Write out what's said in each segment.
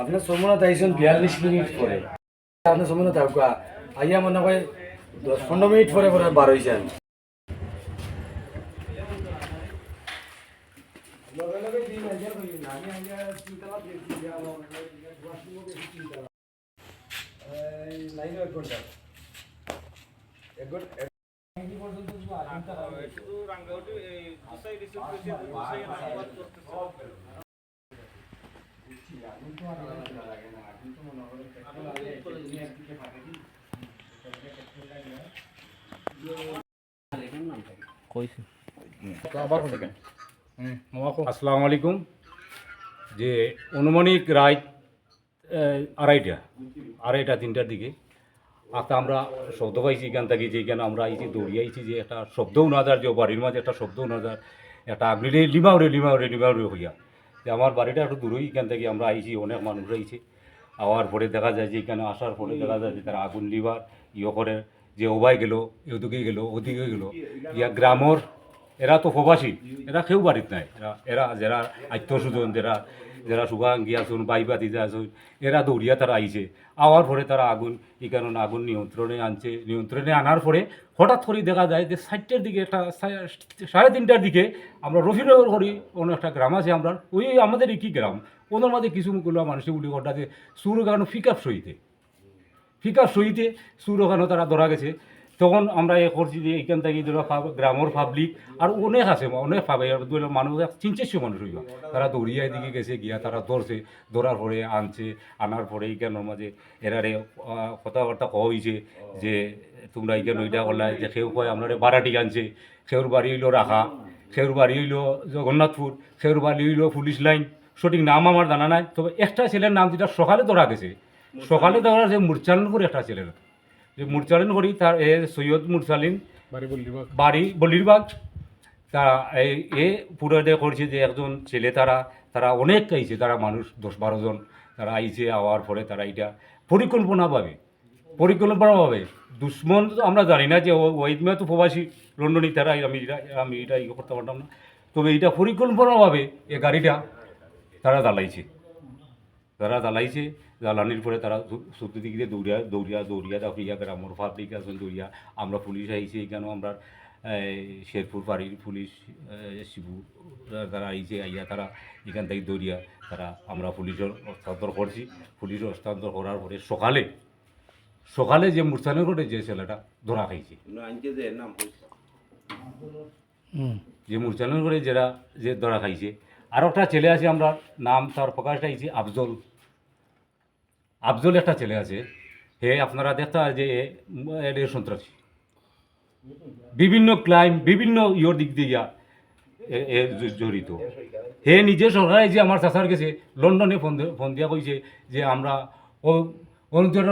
আপনার সময় আইসেন বিয়াল্লিশ মিনিট পরে। আপনার সময় থাকুকা আইয়া মনে হয় দশ পনেরো মিনিট পরে পরে বার হয়েছেন আসসালামু আলাইকুম। যে অনুমানিক রাত আহ, আড়াইটা আড়াইটা তিনটার দিকে। আচ্ছা আমরা শব্দ পাইছি এখান থেকে যে এখানে আমরা আইছি দৌড়িয়ে আইছি যে একটা শব্দও না যার যে বাড়ির মাঝে একটা শব্দও না যার একটা আগলিরে লিমাউরে লিমাউরে লিমাউরে হইয়া। যে আমার বাড়িটা একটু দূরই, এখান থেকে আমরা আইছি, অনেক মানুষ আইছি। আওয়ার পরে দেখা যায় যে এখানে আসার পরে দেখা যায় যে তারা আগুন লিবার ইয়ে করে যে ওবাই গেল ওদিকে গেল ওদিকে গেল। ইয়া গ্রামর, এরা তো প্রবাসী, এরা কেউ বাড়িত নাই। এরা এরা যারা আত্মস্বজন যারা যারা গিয়াছুন বাইবা দিতে আসুন, এরা দৌড়িয়া তারা আইছে। আওয়ার পরে তারা আগুন এই কারণে আগুন নিয়ন্ত্রণে আনছে। নিয়ন্ত্রণে আনার পরে হঠাৎ করে দেখা যায় যে সাতটার দিকে একটা সাড়ে তিনটার দিকে আমরা রফিনগর করি অন্য একটা গ্রাম আছে আমরা, ওই আমাদের কি গ্রাম। ওদের মাঝে কিছু গুলো মানুষের উলি ঘটা যে সুর গানো ফিকাপ সহিতে। ফিকার সহিতে সুর ওখানে তারা ধরা গেছে। তখন আমরা এ করছি যে এখান থেকে ধরো গ্রামের পাবলিক আর অনেক আছে, অনেক পাবে দুই মানুষ চিনচেছি মানুষ হইবা তারা দৌড়িয়া এদিকে গেছে, গিয়া তারা ধরছে, ধরার পরে আনছে, আনার পরে এইখানের মাঝে এরারে কথাবার্তা হয়েছে যে, তোমরা এইখানে ওইটা করলা, যে কেউ কয় আপনারে বারাটি আনছে সেউর বাড়ি হইল রাখা সেউর বাড়ি হইল জগন্নাথপুর সেউর বাড়ি হইল পুলিশ লাইন, সঠিক নাম আমার জানা নাই, তবে একটা ছেলের নাম যেটা সকালে ধরা গেছে, সকালে ধরা যে মুরচালন করে একটা ছেলের। যে মুরচালন করি তার এ সৈয়দ মুরসালিন বাড়ি বলিরবাগ তারা এই এ পুরো করছে যে একজন ছেলে তারা তারা অনেক আইছে তারা মানুষ দশ বারো জন তারা আইছে আওয়ার পরে তারা এটা পরিকল্পনাভাবে পরিকল্পনাভাবে। দুশ্মন আমরা জানি না যে ওয়াইদমিয়া তো প্রবাসী লন্ডনী তারা আমি এটা আমি এটা ইয়ে করতে পারতাম না। তবে এটা পরিকল্পনাভাবে এ গাড়িটা তারা জ্বালাইছে। তারা জ্বালাইছে জ্বালানির পরে তারা সত্যি দিকে দৌড়িয়া দৌড়িয়া দৌড়িয়া দাফিয়া গ্রামের পাবলিক আছেন দৌড়িয়া। আমরা পুলিশ আইছে এখানে আমরা শেরপুর বাড়ির পুলিশ শিবু তারা আইছে আইয়া তারা এখান থেকে দৌড়িয়া তারা আমরা পুলিশের হস্তান্তর করছি। পুলিশ হস্তান্তর করার পরে সকালে সকালে যে মূর্ছানের করে যে ছেলেটা ধরা খাইছে। যে মূর্ছানের করে যারা যে ধরা খাইছে। আর একটা ছেলে আছে আমরা নাম তার প্রকাশটা আইছি আফজল। আফজল একটা ছেলে আছে, হে আপনারা দেখতে যে সন্ত্রাসী। বিভিন্ন ক্লাইম, বিভিন্ন ইয়োর দিক দিয়ে জড়িত। হে নিজে সরকারে যে আমার চাচার গেছে, লন্ডনে ফোন ফোন দিয়া কইছে যে আমরা ও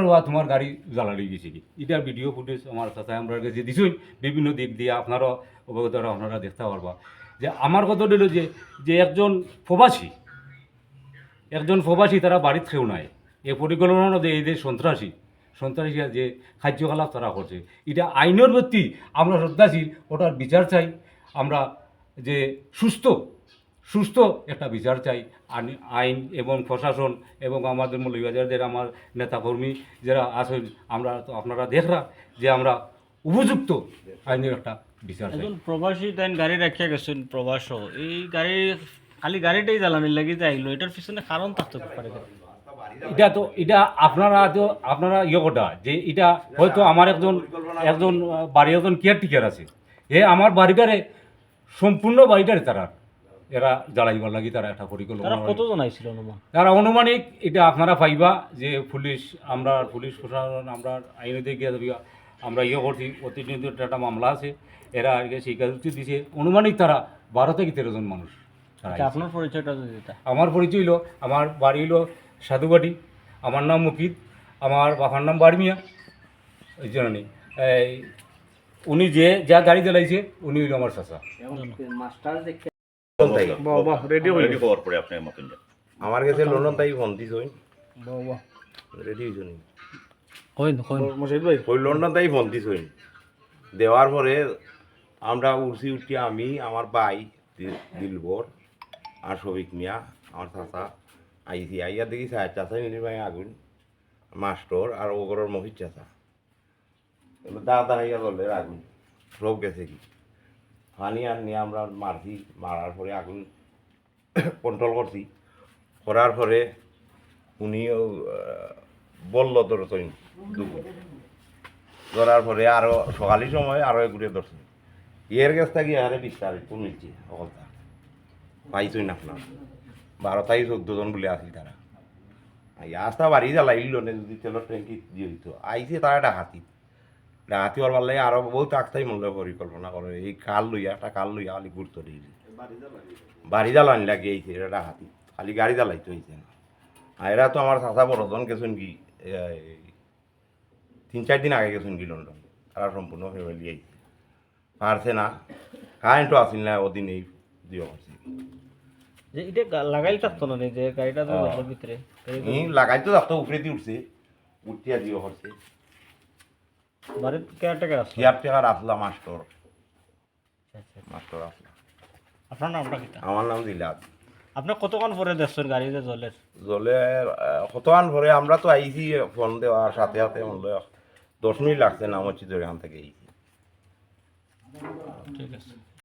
হওয়া তোমার গাড়ি জ্বালালি গেছে কি? এটার ভিডিও ফুটেজ আমার চাচা আমরা কাছে দিছুই বিভিন্ন দিক দিয়ে আপনারও অবগত আপনারা দেখতে পারবা। যে আমার কথা হইল যে যে একজন প্রবাসী একজন প্রবাসী তারা বাড়িত খেউ নাই। এই পরিকল্পনা যে এই যে সন্ত্রাসী সন্ত্রাসী যে কার্যকলাপ তারা করছে, এটা আইনের ব্যক্তি আমরা শ্রদ্ধাশীল, ওটার বিচার চাই, আমরা যে সুস্থ সুস্থ একটা বিচার চাই, আইন- এবং প্রশাসন এবং আমাদের মৌলবাজারদের আমার নেতাকর্মী যারা আছেন, আমরা তো আপনারা দেখরা যে আমরা উপযুক্ত আইনের একটা বিচার চাই। প্রবাসী তাই গাড়ি রাখিয়া গেছেন প্রবাস এই গাড়ি, খালি গাড়িটাই জ্বালানির লাগি যাইলো এটার পিছনে কারণ থাকতে পারে? এটা তো এটা আপনারা তো আপনারা ইয়ে কটা যে এটা হয়তো আমার একজন একজন বাড়ির একজন কেয়ারটেকার আছে। এ আমার বাড়িটারে সম্পূর্ণ বাড়িটারে তারা এরা জ্বালাইবার লাগি তারা একটা পরিকল্পনা কতজন আইছিল অনুমান? তারা অনুমানিক এটা আপনারা পাইবা যে পুলিশ আমরা পুলিশ প্রশাসন আমরা আইনতে গিয়ে যাবিয়া আমরা ইয়ে করছি অতিরিক্ত একটা মামলা আছে এরা আগে স্বীকারোক্তি দিছে। অনুমানিক তারা বারো থেকে তেরো জন মানুষ আচ্ছা। আপনার পরিচয়টা আমার পরিচয় হলো আমার বাড়ি হলো সাধুবাটি। আমার নাম মুকিদ আমার বাবার নাম বাড়মিয়া ওই জন্য এই উনি যে যা গাড়ি চালাইছে উনি হইল আমার যান আমার কাছে লন্ডন তাই ফোন দিস ওই রেডি হইছ নি? ওই তাই ফোন দিস ওই দেওয়ার পরে আমরা উঠছি উঠি আমি আমার ভাই দি- দিলবর আর শফিক মিয়া আমার চাচা। আইসি আইয়া দেখি সাহেব চাচা মিলি ভাই আগুন মাস্টর আর ওগরের মহিত চাচা। দাদা হইয়া বললে আগুন সব গেছে কি? হানি আর নিয়ে আমরা মারছি, মারার পরে আগুন কন্ট্রোল করছি। করার পরে উনিও বলল, তোর তুই দুপুর। ধরার পরে আরও, সকালের সময় আরও ঘুরে ধরছে। এর কাছ থেকে আরে বিস্তারিত কমিছে সকলটা পাইছই না আপনার। বারো তাই চোদ্দ জন বলে আসি তারা আস্তা বাড়ি জ্বালাইল না যদি তেলের ট্যাঙ্কি দিয়ে দিত আইছে তারা ডাকাতি ডাকাতি হওয়ার পারলে আরও বহুত আগতাই মূল্য পরিকল্পনা করে এই কাল লইয়া একটা কাল লইয়া খালি গুরুত্ব দিয়ে বাড়ি জ্বালানি লাগে এইছে এটা ডাকাতি খালি গাড়ি জ্বালাইতে হইছে না আর এরা তো আমার চাচা বড়জন গেছেন কি তিন চার দিন আগে গেছেন কি লন্ডন তারা সম্পূর্ণ ফ্যামিলি আইছে পারছে না কারেন্টও আসিল না ওদিন এই দিয়ে যে এটা গা- লাগাইল থাকতো না যে গাড়িটা তো। ভিতরে ই লাগাইতো যাতো উপরে দিয়ে উঠছে উঠিয়া দিয়ে করছে বাড়ির কেয়ারটেকার আছে? চেয়ার টেকার আসলা মাস্টর আচ্ছা, মাস্টর আসলা আপনার নামটা কিটা আমার নাম দিলাদ আপনি কতক্ষণ পরে দেখছেন গাড়ি যে জলের জলে কতক্ষণ পরে আমরা তো আইছি ফোন দেওয়ার সাথে সাথে দশ মিনিট লাগছে না আমার চিত্র এখান থেকে আইছি ঠিক আছে।